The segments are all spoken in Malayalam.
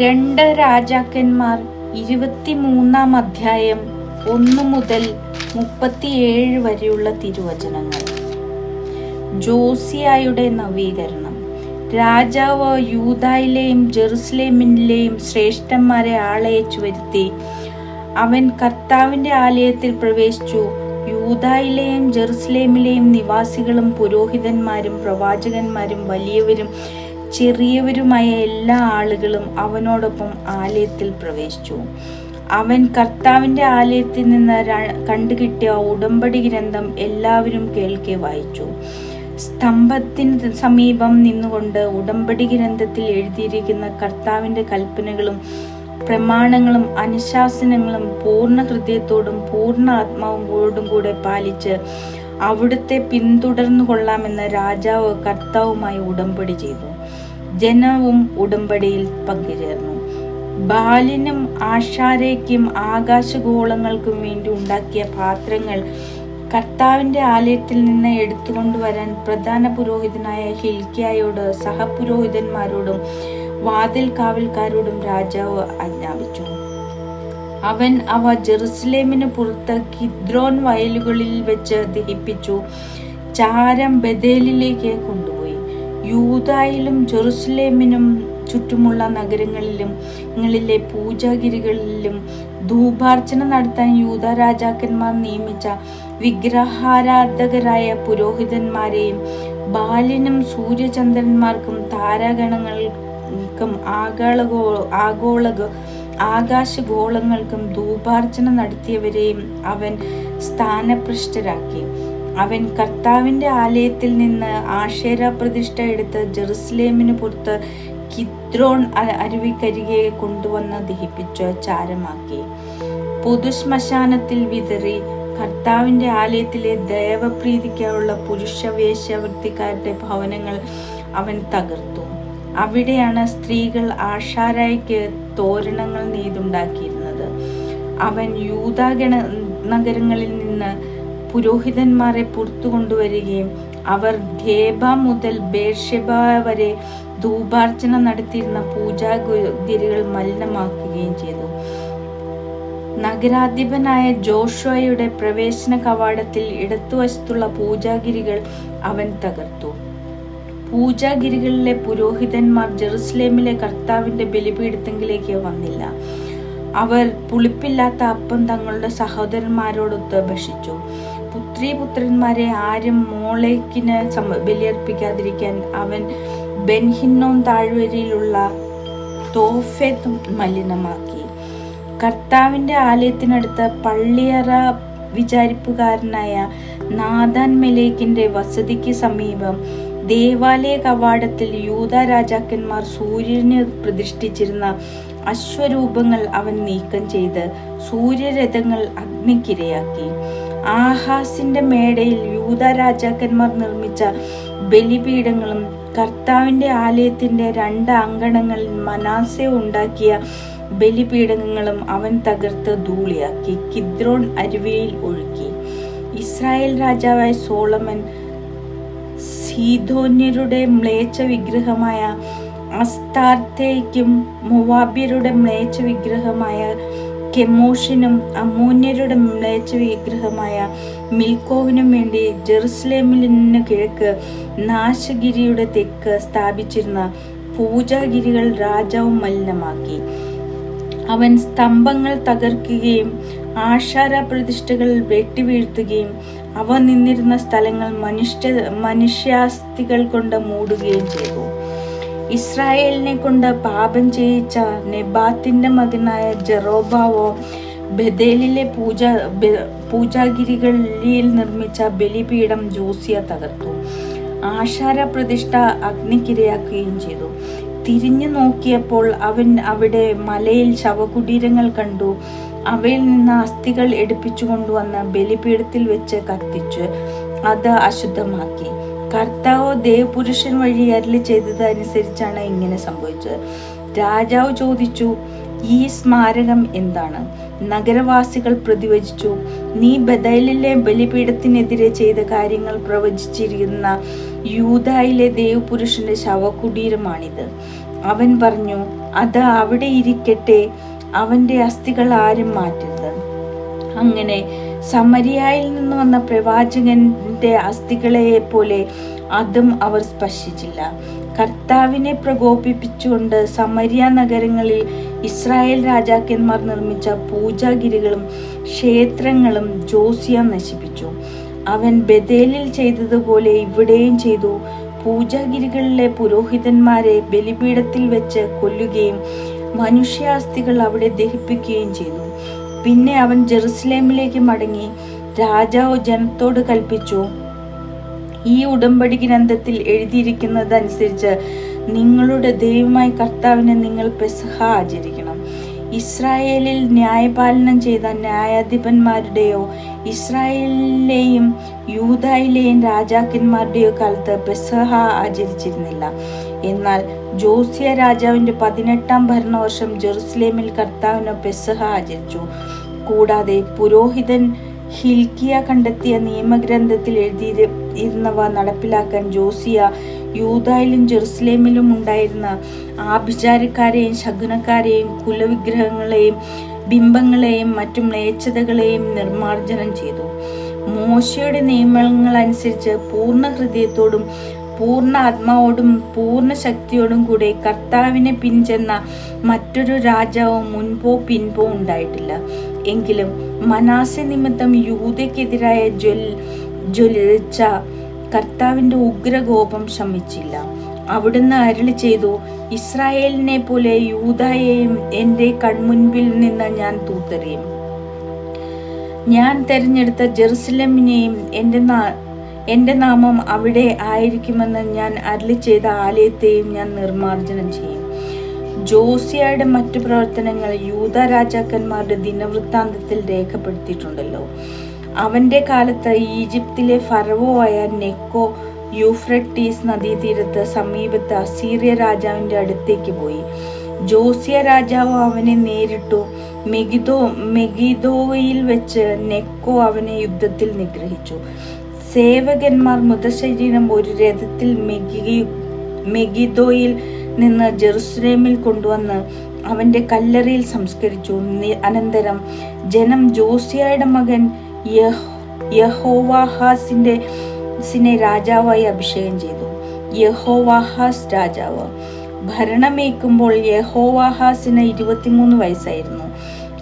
രണ്ട് രാജാക്കന്മാർ ഇരുപത്തിമൂന്നാം അധ്യായം ഒന്ന് മുതൽ മുപ്പത്തിയേഴ് വരെയുള്ള തിരുവചനങ്ങൾ. ജോസിയായുടെ നവീകരണം. രാജാവ് യൂതായിലെയും ജെറുസലേമിലെയും ശ്രേഷ്ഠന്മാരെ ആളയച്ചു വരുത്തി. അവൻ കർത്താവിന്റെ ആലയത്തിൽ പ്രവേശിച്ചു. യൂതായിലെയും ജെറുസലേമിലെയും നിവാസികളും പുരോഹിതന്മാരും പ്രവാചകന്മാരും വലിയവരും ചെറിയവരുമായ എല്ലാ ആളുകളും അവനോടൊപ്പം ആലയത്തിൽ പ്രവേശിച്ചു. അവൻ കർത്താവിന്റെ ആലയത്തിൽ നിന്ന് കണ്ടുകിട്ടിയ ഉടമ്പടി ഗ്രന്ഥം എല്ലാവരും കേൾക്കെ വായിച്ചു. സ്തംഭത്തിന് സമീപം നിന്നുകൊണ്ട് ഉടമ്പടി ഗ്രന്ഥത്തിൽ എഴുതിയിരിക്കുന്ന കർത്താവിന്റെ കൽപ്പനകളും പ്രമാണങ്ങളും അനുശാസനങ്ങളും പൂർണ ഹൃദയത്തോടും പൂർണ ആത്മാവോടും കൂടെ പാലിച്ച് അവിടുത്തെ പിന്തുടർന്നു കൊള്ളാമെന്ന് രാജാവ് കർത്താവുമായി ഉടമ്പടി ചെയ്തു. ജനവും ഉടമ്പടിയിൽ പങ്കുചേർന്നു. ബാലിനും ആഷാരയ്ക്കും ആകാശഗോളങ്ങൾക്കും വേണ്ടി ഉണ്ടാക്കിയ പാത്രങ്ങൾ കർത്താവിന്റെ ആലയത്തിൽ നിന്ന് എടുത്തുകൊണ്ടുവരാൻ പ്രധാന പുരോഹിതനായ ഹിൽക്കിയായോട് സഹപുരോഹിതന്മാരോടും വാതിൽ കാവൽക്കാരോടും രാജാവ് ആജ്ഞാപിച്ചു. അവൻ അവ ജെറുസലേമിന് പുറത്ത് കിദ്രോൻ വയലുകളിൽ വെച്ച് ദഹിപ്പിച്ചു. ചാരം ബദേലിലേക്ക് കൊണ്ടുപോയി. യൂതായിലും ജെറുസലേമിനും ചുറ്റുമുള്ള നഗരങ്ങളിലും നിങ്ങളിലെ പൂജാഗിരികളിലും ധൂപാർച്ചന നടത്താൻ യൂത രാജാക്കന്മാർ നിയമിച്ച വിഗ്രഹാരാധകരായ പുരോഹിതന്മാരെയും ബാലിനും സൂര്യചന്ദ്രന്മാർക്കും താരാഗണങ്ങൾക്കും ആഗോളഗോ ആഗോള ആകാശഗോളങ്ങൾക്കും ധൂപാർച്ചന നടത്തിയവരെയും അവൻ സ്ഥാനഭ്രഷ്ടരാക്കി. അവൻ കർത്താവിന്റെ ആലയത്തിൽ നിന്ന് ആഷേര പ്രതിഷ്ഠ എടുത്ത് ജെറുസലേമിന് പുറത്ത് കിദ്രോൺ അരുവിക്കരികെ കൊണ്ടുവന്ന് ദഹിപ്പിച്ച് ചാരമാക്കി. പൊതുശ്മശാനത്തിൽ വിതറി. കർത്താവിന്റെ ആലയത്തിലെ ദേവപ്രീതിക്കായുള്ള പുരുഷ ഭവനങ്ങൾ അവൻ തകർത്തു. അവിടെയാണ് സ്ത്രീകൾ ആഷാരായിക്ക് തോരണങ്ങൾ നെയ്തുണ്ടാക്കിയിരുന്നത്. അവൻ യൂതാഗണ നഗരങ്ങളിൽ നിന്ന് പുരോഹിതന്മാരെ പുറത്തു കൊണ്ടുവരികയും അവർ ഖേബ മുതൽ ബേർഷെബ വരെ ധൂപാർച്ചന നടത്തിയിരുന്ന പൂജാഗിരികൾ മലിനമാക്കുകയും ചെയ്തു. നഗരാധിപനായ ജോഷയുടെ പ്രവേശന കവാടത്തിൽ ഇടത്തുവശത്തുള്ള പൂജാഗിരികൾ അവൻ തകർത്തു. പൂജാഗിരികളിലെ പുരോഹിതന്മാർ ജെറുസലേമിലെ കർത്താവിന്റെ ബലിപീഠത്തെങ്കിലേക്ക് വന്നില്ല. അവർ പുളിപ്പില്ലാത്ത അപ്പം തങ്ങളുടെ സഹോദരന്മാരോടൊത്ത് ഭക്ഷിച്ചു പുത്രി പുത്രന്മാരെ ആരും മോളേക്കിന് സമ- ബലിയർപ്പിക്കാതിരിക്കാൻ അവൻ ബെൻഹിന്നോൻ താഴ്വരയിലുള്ള തോഫെത്ത് മലിനമാക്കി. കർത്താവിന്റെ ആലയത്തിനടുത്ത് പള്ളിയറ വിചാരിപ്പുകാരനായ നാദാൻ മെലേക്കിന്റെ വസതിക്ക് സമീപം ദേവാലയ കവാടത്തിൽ യൂത രാജാക്കന്മാർ സൂര്യന് പ്രതിഷ്ഠിച്ചിരുന്ന അശ്വരൂപങ്ങൾ അവൻ നീക്കം ചെയ്ത് സൂര്യരഥങ്ങൾ അഗ്നിക്കിരയാക്കി. ആഹാസിന്റെ മേടയിൽ യൂത രാജാക്കന്മാർ നിർമ്മിച്ച ബലിപീഠങ്ങളും കർത്താവിന്റെ ആലയത്തിന്റെ രണ്ട് അങ്കണങ്ങളിൽ മനാസെ ഉണ്ടാക്കിയ ബലിപീഠങ്ങളും അവൻ തകർത്ത് ധൂളിയാക്കി. കിദ്രോൺ അരുവിയിൽ ഒഴുക്കി. ഇസ്രായേൽ രാജാവായ സോളമൻ സീധോന്യരുടെ മ്ലേച്ഛ വിഗ്രഹമായ അസ്താർത്തേക്കും മൊവാബ്യരുടെ മ്ലേച്ഛ വിഗ്രഹമായ കെമോഷിനും അമൂന്യരുടെ മ്ലേച്ഛ വിഗ്രഹമായ മിൽക്കോവിനും വേണ്ടി ജെറുസലേമിന് കിഴക്ക് നാശഗിരിയുടെ തെക്ക് സ്ഥാപിച്ചിരുന്ന പൂജാഗിരികൾ രാജാവ് മലിനമാക്കി. അവൻ സ്തംഭങ്ങൾ തകർക്കുകയും ആഷാര പ്രതിഷ്ഠകൾ വെട്ടിവീഴ്ത്തുകയും അവ നിന്നിരുന്ന സ്ഥലങ്ങൾ മനുഷ്യ മനുഷ്യാസ്ഥികൾ കൊണ്ട് മൂടുകയും ചെയ്തു. ഇസ്രായേലിനെ കൊണ്ട് പാപം ചെയ്യിച്ച നെബാത്തിന്റെ മകനായ ജെറോബാവോ ബദേലിലെ പൂജ പൂജാഗിരികളിൽ നിർമ്മിച്ച ബലിപീഠം ജോസിയ തകർത്തു. ആഷാര പ്രതിഷ്ഠ അഗ്നിക്കിരയാക്കുകയും ചെയ്തു. തിരിഞ്ഞു നോക്കിയപ്പോൾ അവൻ അവിടെ മലയിൽ ശവകുടീരങ്ങൾ കണ്ടു. അവയിൽ നിന്ന് അസ്ഥികൾ എടുപ്പിച്ചു കൊണ്ടുവന്ന് ബലിപീഠത്തിൽ വെച്ച് കത്തിച്ച് അത് അശുദ്ധമാക്കി. കർത്താവ് ദേവപുരുഷൻ വഴി അരളി ചെയ്തത് അനുസരിച്ചാണ് ഇങ്ങനെ സംഭവിച്ചത്. രാജാവ് ചോദിച്ചു ഈ സ്മാരകം എന്താണ്? നഗരവാസികൾ പ്രതിവചിച്ചു നീ ബദലിലെ ബലിപീഠത്തിനെതിരെ ചെയ്ത കാര്യങ്ങൾ പ്രവചിച്ചിരിക്കുന്ന യൂതായിലെ ദേവപുരുഷന്റെ ശവകുടീരമാണിത്. അവൻ പറഞ്ഞു അത് അവിടെ ഇരിക്കട്ടെ അവന്റെ അസ്ഥികൾ ആരും മാറ്റരുത്. അങ്ങനെ സമരിയായിൽ നിന്ന് വന്ന പ്രവാചകന്റെ അസ്ഥികളെ പോലെ അതും അവർ സ്പർശിച്ചില്ല. കർത്താവിനെ പ്രകോപിപ്പിച്ചുകൊണ്ട് സമരിയ നഗരങ്ങളിൽ ഇസ്രായേൽ രാജാക്കന്മാർ നിർമ്മിച്ച പൂജാഗിരികളും ക്ഷേത്രങ്ങളും ജോസിയ നശിപ്പിച്ചു. അവൻ ബദേലിൽ ചെയ്തതുപോലെ ഇവിടെയും ചെയ്തു. പൂജാഗിരികളിലെ പുരോഹിതന്മാരെ ബലിപീഠത്തിൽ വെച്ച് കൊല്ലുകയും മനുഷ്യാസ്ഥികൾ അവിടെ ദഹിപ്പിക്കുകയും ചെയ്തു. പിന്നെ അവൻ ജെറുസലേമിലേക്ക് മടങ്ങി. രാജാവ് ജനത്തോട് കൽപ്പിച്ചു ഈ ഉടമ്പടി ഗ്രന്ഥത്തിൽ എഴുതിയിരിക്കുന്നതനുസരിച്ച് നിങ്ങളുടെ ദൈവമായ കർത്താവിനെ നിങ്ങൾ പെസഹ ആചരിക്കണം. ഇസ്രായേലിൽ ന്യായപാലനം ചെയ്ത ന്യായാധിപന്മാരുടെയോ ഇസ്രായേലിലെയും യൂതായിലെയും രാജാക്കന്മാരുടെയോ കാലത്ത് പെസഹ ആചരിച്ചിരുന്നില്ല. എന്നാൽ ജോസിയ രാജാവിന്റെ പതിനെട്ടാം ഭരണവർഷം ജെറുസലേമിൽ കർത്താവിന് പെസഹ ആചരിച്ചു. കൂടാതെ പുരോഹിതൻ ഹിൽക്കിയ കണ്ടെത്തിയ നിയമഗ്രന്ഥത്തിൽ എഴുതിയിരുന്നവ നടപ്പിലാക്കാൻ ജോസിയ യൂതായിലും ജെറുസലേമിലും ഉണ്ടായിരുന്ന ആഭിചാരക്കാരെയും ശകുനക്കാരെയും കുലവിഗ്രഹങ്ങളെയും ബിംബങ്ങളെയും മറ്റും മ്ലേച്ഛതകളെയും നിർമ്മാർജനം ചെയ്തു. മോശയുടെ നിയമങ്ങൾ അനുസരിച്ച് പൂർണ ഹൃദയത്തോടും പൂർണ ആത്മാവോടും പൂർണ ശക്തിയോടും കൂടെ കർത്താവിനെ പിൻചെന്ന മറ്റൊരു രാജാവും മുൻപോ പിൻപോ ഉണ്ടായിട്ടില്ല. എങ്കിലും മനാസ നിമിത്തം യൂതയ്ക്കെതിരായ ജ്വൽ ജ്വലിച്ച കർത്താവിന്റെ ഉഗ്രകോപം ശമിച്ചില്ല. അവിടുന്ന് അരളി ചെയ്തു ഇസ്രായേലിനെ പോലെ യൂതായെയും എന്റെ കൺമുൻപിൽ നിന്ന് ഞാൻ തൂത്തെറിയും. ഞാൻ തെരഞ്ഞെടുത്ത ജെറുസലമിനെയും എന്റെ എന്റെ നാമം അവിടെ ആയിരിക്കുമെന്ന് ഞാൻ അരളി ചെയ്ത ആലയത്തെയും ഞാൻ നിർമ്മാർജനം ചെയ്യും. ജോസിയയുടെ മറ്റു പ്രവർത്തനങ്ങൾ യൂത രാജാക്കന്മാരുടെ ദിനവൃത്താന്തത്തിൽ രേഖപ്പെടുത്തിയിട്ടുണ്ടല്ലോ. അവന്റെ കാലത്ത് ഈജിപ്തിലെ ഫറവോ ആയ നെക്കോ യൂഫ്രട്ടീസ് നദീതീരത്ത് സമീപത്ത് അസീറിയ രാജാവിന്റെ അടുത്തേക്ക് പോയി. ജോസിയ രാജാവ് അവനെ നേരിട്ടു. മെഗിദോ മെഗിദോയിൽ വെച്ച് നെക്കോ അവനെ യുദ്ധത്തിൽ നിഗ്രഹിച്ചു. സേവകന്മാർ മൃതശരീരം ഒരു രഥത്തിൽ മെഗി മെഗിദോയിൽ നിന്ന് ജെറുസലേമിൽ കൊണ്ടുവന്ന് അവന്റെ കല്ലറയിൽ സംസ്കരിച്ചു. അനന്തരം ജനം ജോസിയയുടെ മകൻ യഹ്- യഹോവാഹാസിന്റെ സിനെ രാജാവായി അഭിഷേകം ചെയ്തു. യഹോവാഹാസ് രാജാവ്. ഭരണമേക്കുമ്പോൾ യഹോവാഹാസിന് ഇരുപത്തിമൂന്ന് വയസ്സായിരുന്നു.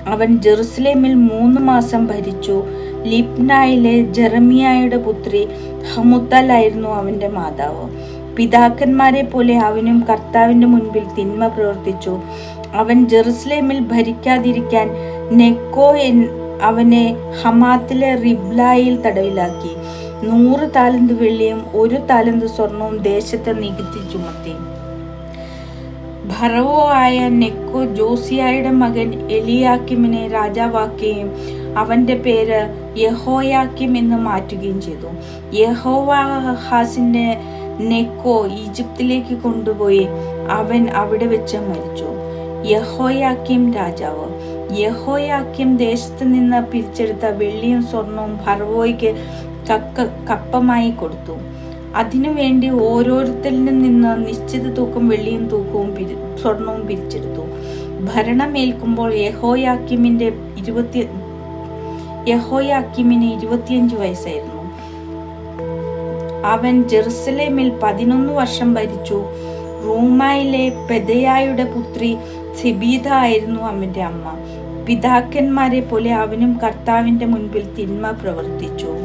അവൻ ജെറുസലേമിൽ മൂന്ന് മാസം ഭരിച്ചു. ലിപ്നായിലെ ജെറമിയായുടെ പുത്രി ഹമുത്തലായിരുന്നു അവന്റെ മാതാവ്. പിതാക്കന്മാരെ പോലെ അവനും കർത്താവിന്റെ മുൻപിൽ തിന്മ പ്രവർത്തിച്ചു. അവൻ ജെറുസലേമിൽ ഭരിക്കാതിരിക്കാൻ നെക്കോ അവനെ ഹമാത്തിലെ റിബ്ലായിൽ തടവിലാക്കി. നൂറ് താലന്ത് വെള്ളിയും ഒരു താലന്ത് സ്വർണവും ദേശത്തെ നികുതി ചുമത്തി. ഭറവോ ആയ നെക്കോ ജോസിയായുടെ മകൻ എലിയാക്കിമിനെ രാജാവാക്കുകയും അവന്റെ പേര് യഹോയാക്കിം എന്ന് മാറ്റുകയും ചെയ്തു. യഹോവാഹാസിന്റെ നെക്കോ ഈജിപ്തിലേക്ക് കൊണ്ടുപോയി അവൻ അവിടെ വെച്ച് മരിച്ചു. യഹോയാക്കിം രാജാവ്. യഹോയാക്കിം ദേശത്ത് നിന്ന് പിരിച്ചെടുത്ത വെള്ളിയും സ്വർണവും ഭർവോയ്ക്ക് കക്ക കപ്പമായി കൊടുത്തു. അതിനുവേണ്ടി ഓരോരുത്തരിലും നിന്ന് നിശ്ചിത തൂക്കം വെള്ളിയും തൂക്കവും സ്വർണവും പിരിച്ചെടുത്തു. ഭരണമേൽക്കുമ്പോൾ യഹോയാക്കിമിന്റെ ഇരുപത്തി യഹോയാക്കിമിന് ഇരുപത്തിയഞ്ച് വയസ്സായിരുന്നു. അവൻ ജെറുസലേമിൽ പതിനൊന്ന് വർഷം ഭരിച്ചു. റൂമായിലെ പെദയായുടെ പുത്രി സിബീത ആയിരുന്നു അവന്റെ അമ്മ. പിതാക്കന്മാരെ പോലെ അവനും കർത്താവിന്റെ മുൻപിൽ തിന്മ പ്രവർത്തിച്ചു.